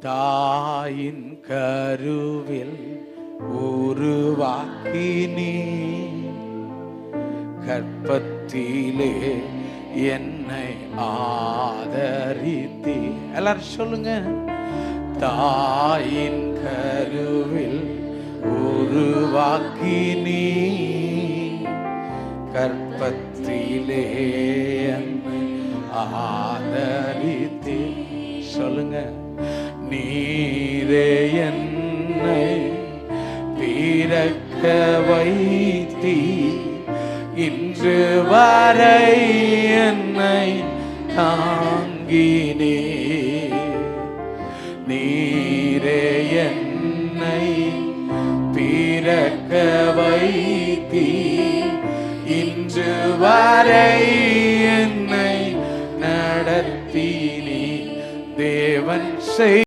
தாயின் கருவில் உருவாக்கினி. கற்பத்திலே என்னை ஆதரித்தி. எல்லாரும் சொல்லுங்க. தாயின் கருவில் உருவாக்கினி. கற்பத்திலே என்னை ஆதரித்தி. சொல்லுங்க. நீரே என்னை பிறக்க வைத்தி. இன்று வரை என்னை தாங்கினே. நீரே என்னை பிறக்க வைத்தி. இன்று வரை என்னை நடத்தினே. தேவன் செய்